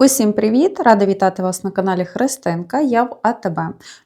Усім привіт! Рада вітати вас на каналі Христинка. Я в АТБ.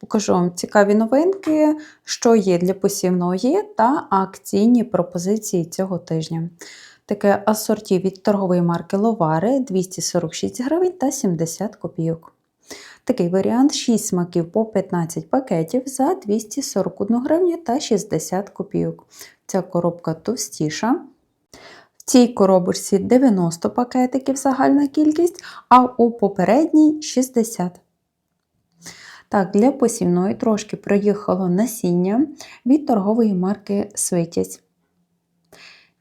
Покажу вам цікаві новинки, що є для посівної та акційні пропозиції цього тижня. Таке асорті від торгової марки Ловари 246 гривень та 70 копійок. Такий варіант 6 смаків по 15 пакетів за 241 гривню та 60 копійок. Ця коробка товстіша. Цій коробочці 90 пакетиків загальна кількість, а у попередній 60. Так, для посівної трошки приїхало насіння від торгової марки Свитязь.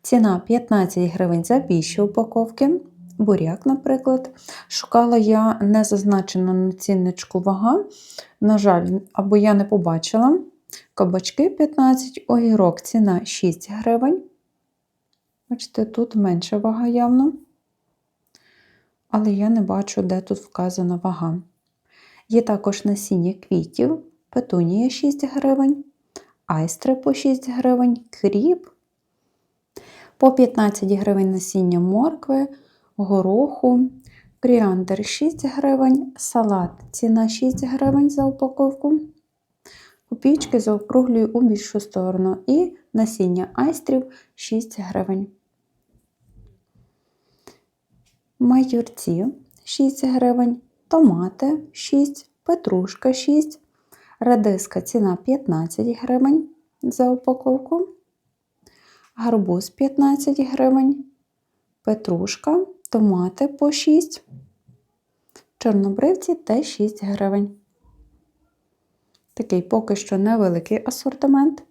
Ціна 15 гривень за більші упаковки. Буряк, наприклад. Шукала я не зазначено на вага. На жаль, або я не побачила. Кабачки 15, огірок ціна 6 гривень. Бачите, тут менша вага явно. Але я не бачу, де тут вказана вага. Є також насіння квітів, петунія 6 гривень, айстри по 6 гривень, кріп, по 15 гривень насіння моркви, гороху, коріандр 6 гривень, салат ціна 6 гривень за упаковку. Копійки заокруглюю у більшу сторону. І насіння айстрів 6 гривень. Майорці 6 гривень, томати 6, петрушка 6, редиска ціна 15 гривень за упаковку, гарбуз 15 гривень, петрушка, томати по 6, чорнобривці теж 6 гривень. Такий поки що невеликий асортимент.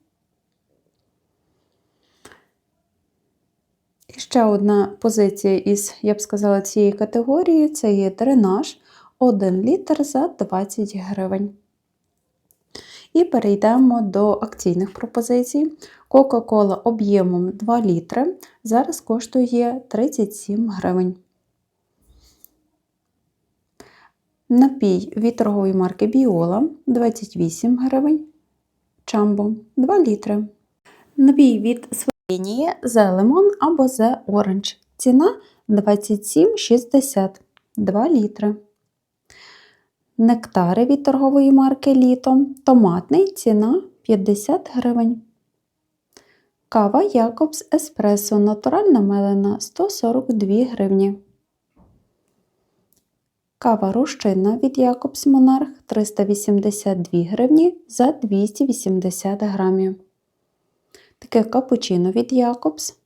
І ще одна позиція із, я б сказала, цієї категорії це є дренаж 1 літр за 20 гривень. І перейдемо до акційних пропозицій. Кока-кола об'ємом 2 літри зараз коштує 37 гривень. Напій від торгової марки Біола 28 гривень. Чамбо 2 літри. Напій від лінії The Lemon або The Orange. Ціна 27,60 2 літри. Нектари від торгової марки Літо. Томатний ціна 50 гривень. Кава Якобс Еспресо натуральна мелена 142 гривні. Кава рушинна від Якобс Монарх 382 гривні за 280 грамів. Таке капучино від Якобс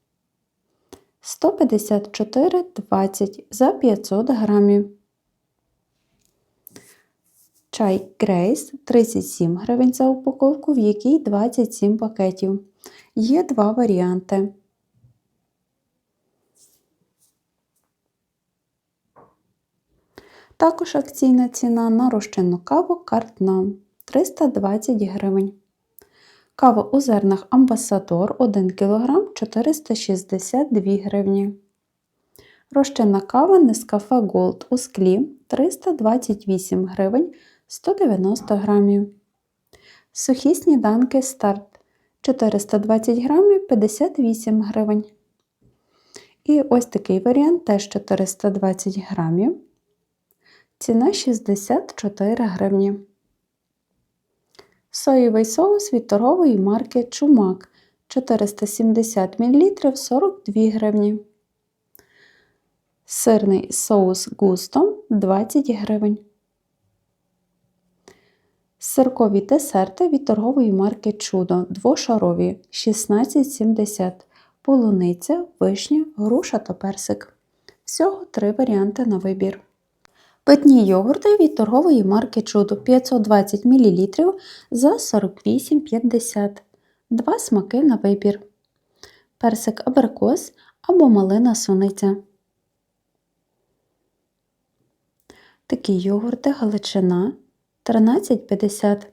154,20 за 500 грамів. Чай Грейс 37 гривень за упаковку, в якій 27 пакетів. Є два варіанти. Також акційна ціна на розчинну каву картна 320 гривень. Кава у зернах Амбасадор 1 кг 462 гривні. Розчинна кава Нескафе Gold у склі 328 гривень 190 грамів. Сухі сніданки старт 420 грамів 58 гривень. І ось такий варіант теж 420 грамів. Ціна 64 гривні. Соєвий соус від торгової марки Чумак 470 мл 42 гривні. Сирний соус густо 20 гривень. Сиркові десерти від торгової марки Чудо двошарові 16,70 полуниця, вишня, груша та персик. Всього три варіанти на вибір. Питні йогурти від торгової марки Чудо 520 мл за 48,50 Два смаки на вибір. Персик абрикос або малина суниця. Такі йогурти Галичина 13,50.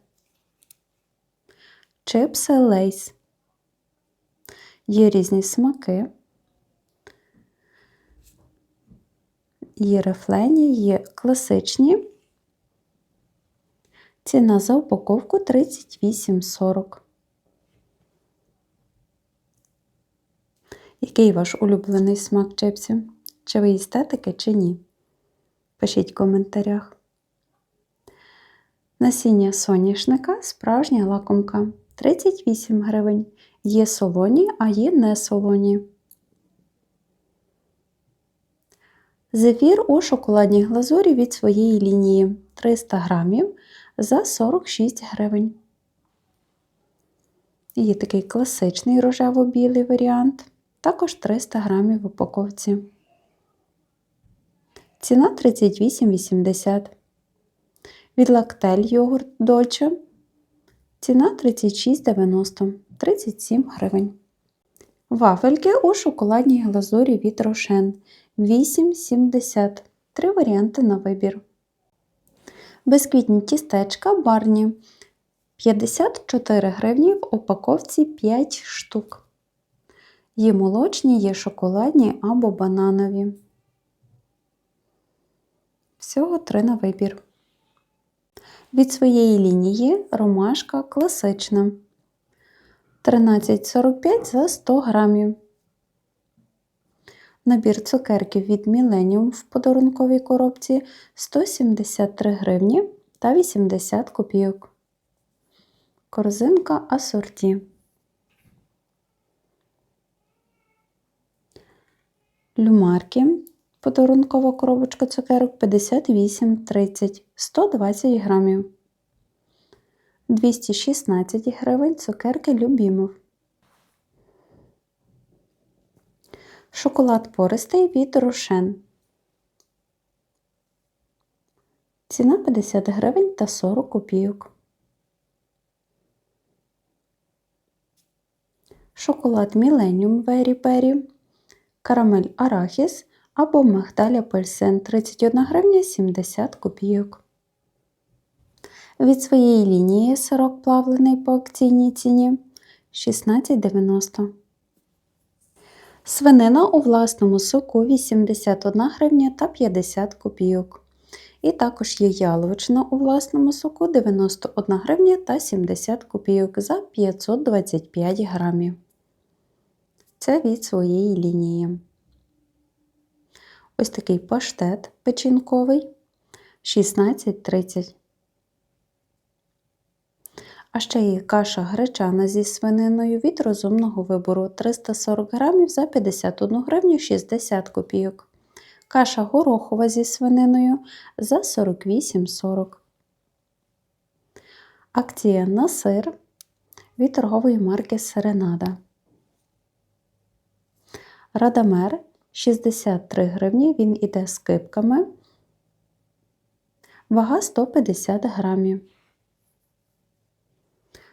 Чипси лейс. Є різні смаки. Є рефлені, є класичні. Ціна за упаковку 38,40. Який ваш улюблений смак чипсів? Чи ви їсте таке, чи ні? Пишіть в коментарях. Насіння соняшника справжня лакомка 38 гривень. Є солоні, а є не солоні. Зефір у шоколадній глазурі від своєї лінії 300 грамів за 46 гривень. Є такий класичний рожево-білий варіант, також 300 грамів в упаковці. Ціна 38,80. Від лактель йогурт Дольче. Ціна 36,90 37 гривень. Вафельки у шоколадній глазурі від Рошен 8,70. Три варіанти на вибір. Безквітні тістечка барні 54 гривні в упаковці 5 штук. Є молочні, є шоколадні або бананові. Всього три на вибір. Від своєї лінії ромашка класична. 13,45 за 100 грамів. Набір цукерків від Millennium в подарунковій коробці 173 гривні та 80 копійок. Корзинка асорті. Люмарки. Подарункова коробочка цукерок 58,30 120 грамів. 216 гривень цукерки Любімов. Шоколад пористий від Рошен. Ціна 50 гривень та 40 копійок. Шоколад Millennium Very Berry, карамель Арахіс або мигдаль апельсин 31 гривня 70 копійок. Від своєї лінії сирок плавлений по акційній ціні 16,90. Свинина у власному соку 81 гривня та 50 копійок. І також є яловичина у власному соку 91 гривня та 70 копійок за 525 грамів. Це від своєї лінії. Ось такий паштет печінковий 16,30. А ще є каша гречана зі свининою від розумного вибору 340 грамів за 51 гривню 60 копійок. Каша горохова зі свининою за 48,40. Акція на сир від торгової марки Серенада. Радамер 63 гривні, він іде з кипками. Вага 150 грамів.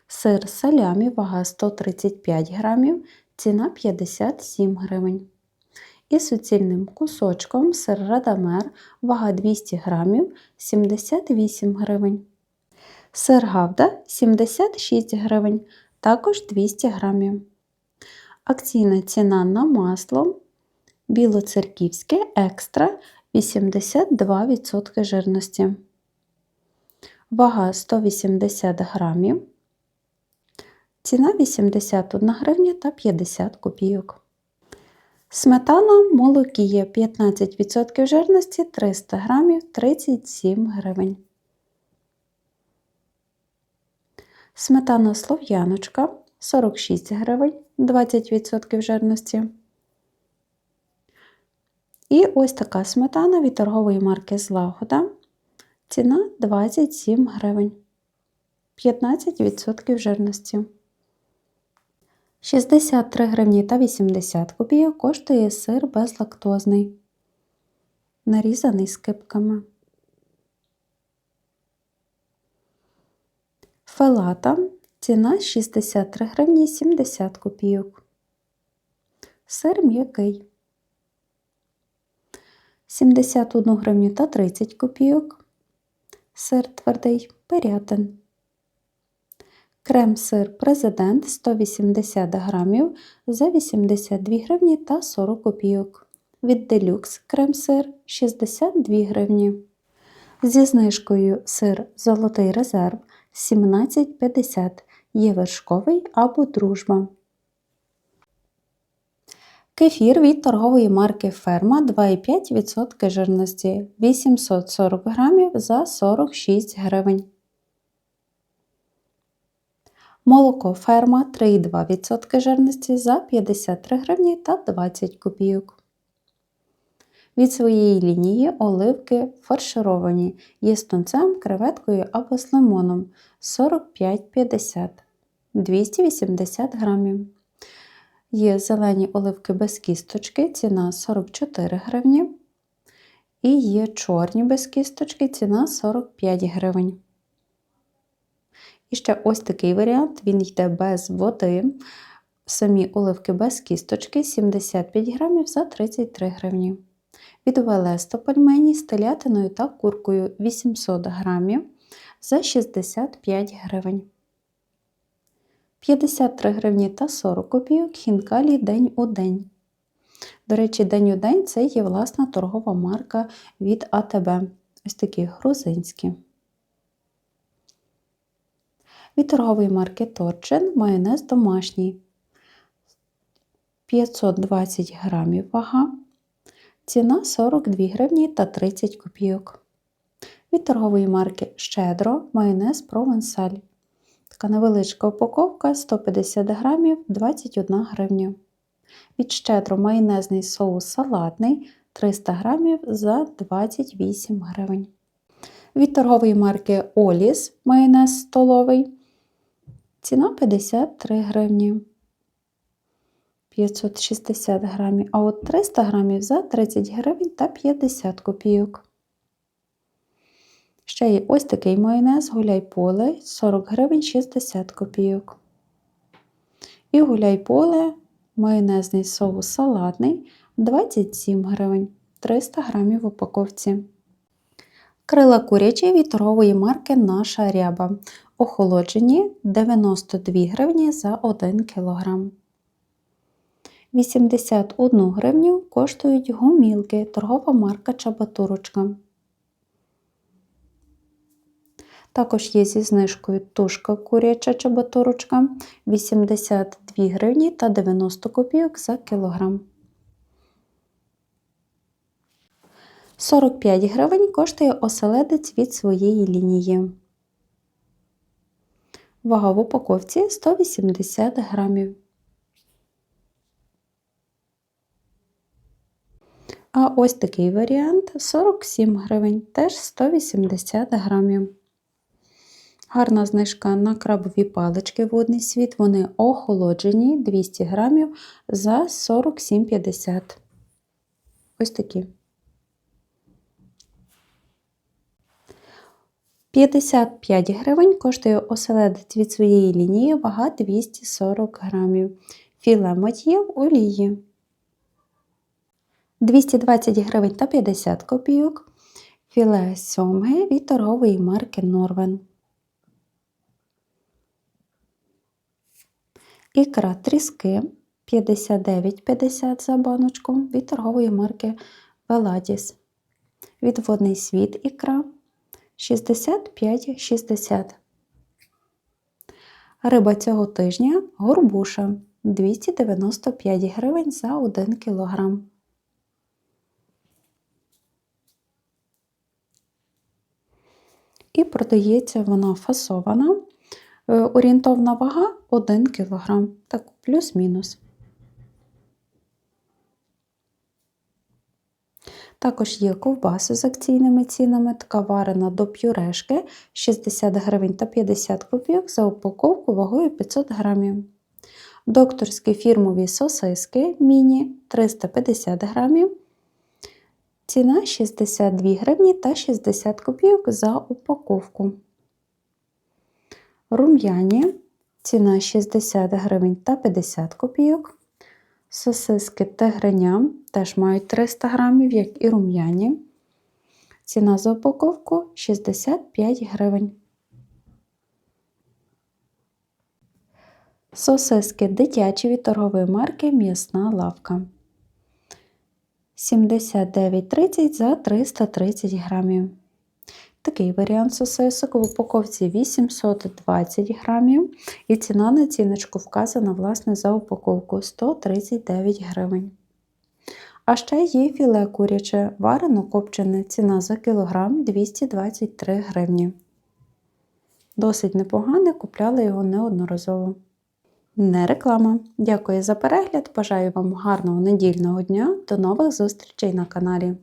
Сир салямі, вага 135 грамів, ціна 57 гривень. І суцільним кусочком сир радамер, вага 200 грамів, 78 гривень. Сир гавда 76 гривень, також 200 грамів. Акційна ціна на масло білоцерківське екстра 82% жирності. Вага 180 грамів. Ціна 81 гривня та 50 копійок. Сметана молокія 15% жирності 300 грамів 37 гривень. Сметана слов'яночка 46 гривень 20% жирності. І ось така сметана від торгової марки Злагода. Ціна 27 гривень. 15% жирності. 63 гривні та 80 копійок коштує сир безлактозний, нарізаний скипками. Фелата ціна 63 гривні 70 копійок. Сир м'який. 71 гривню та 30 копійок. Сир твердий перятин. Крем-сир Президент 180 грамів за 82 гривні та 40 копійок. Від Делюкс крем-сир 62 гривні. Зі знижкою сир Золотий резерв 17,50 є вершковий або дружба. Кефір від торгової марки Ферма 2,5% жирності 840 грамів за 46 гривень. Молоко ферма 3,2% жирності за 53 гривні та 20 копійок. Від своєї лінії оливки фаршировані є з тунцем, креветкою або з лимоном 45,50 280 грамів. Є зелені оливки без кісточки, ціна 44 гривні. І є чорні без кісточки, ціна 45 гривень. І ще ось такий варіант, він йде без води. Самі оливки без кісточки 75 грамів за 33 гривні. Від Велесто пельмені з телятиною та куркою 800 грамів за 65 гривень. 53 гривні та 40 копійок хінкалі день у день. До речі, день у день це є власна торгова марка від АТБ. Ось такі грузинські. Від торгової марки Торчин майонез домашній. 520 грамів вага. Ціна 42 гривні та 30 копійок. Від торгової марки Щедро майонез провансаль. Така невеличка упаковка 150 грамів 21 гривня. Від щедро майонезний соус салатний 300 грамів за 28 гривень. Від торгової марки Оліс майонез столовий. Ціна 53 гривні. 560 грамів, а от 300 грамів за 30 гривень та 50 копійок. Ще є ось такий майонез гуляй поле 40 гривень 60 копійок. І гуляй поле майонезний соус салатний 27 гривень 300 грамів в упаковці. Крила курячі від торгової марки Наша ряба. Охолоджені 92 гривні за 1 кг. 81 гривню коштують гумілки, торгова марка Чабатурочка. Також є зі знижкою тушка куряча чабатурочка 82 гривні та 90 копійок за кілограм. 45 гривень коштує оселедець від своєї лінії. Вага в упаковці 180 грамів. А ось такий варіант 47 гривень, теж 180 грамів. Гарна знижка на крабові палички водний світ. Вони охолоджені 200 грамів за 47,50. Ось такі. 55 гривень коштує оселедець від своєї лінії, вага 240 грамів. Філе мотів олії. 220 гривень та 50 копійок. Філе сьомги від торгової марки Норвен. Ікра тріски 59,50 за баночку від торгової марки Веладіс. Відводний світ ікра 65,60. Риба цього тижня горбуша 295 гривень за 1 кг. І продається вона фасована. Е, орієнтовна вага 1 кг, так плюс-мінус. Також є ковбаси з акційними цінами, така варена до пюрешки 60 гривень та 50 копійок за упаковку вагою 500 грамів. Докторські фірмові сосиски міні 350 грамів. Ціна 62 гривні та 60 копійок за упаковку. Рум'яні ціна 60 гривень та 50 копійок. Сосиски тигриня теж мають 300 грамів, як і рум'яні. Ціна за упаковку 65 гривень. Сосиски дитячі від торгової марки М'ясна лавка. 79,30 за 330 грамів. Такий варіант сосисок в упаковці 820 грамів. І ціна на ціночку вказана власне, за упаковку 139 гривень. А ще є філе куряче, варено копчене, ціна за кілограм 223 гривні. Досить непогане, купляли його неодноразово. Не реклама. Дякую за перегляд. Бажаю вам гарного недільного дня. До нових зустрічей на каналі.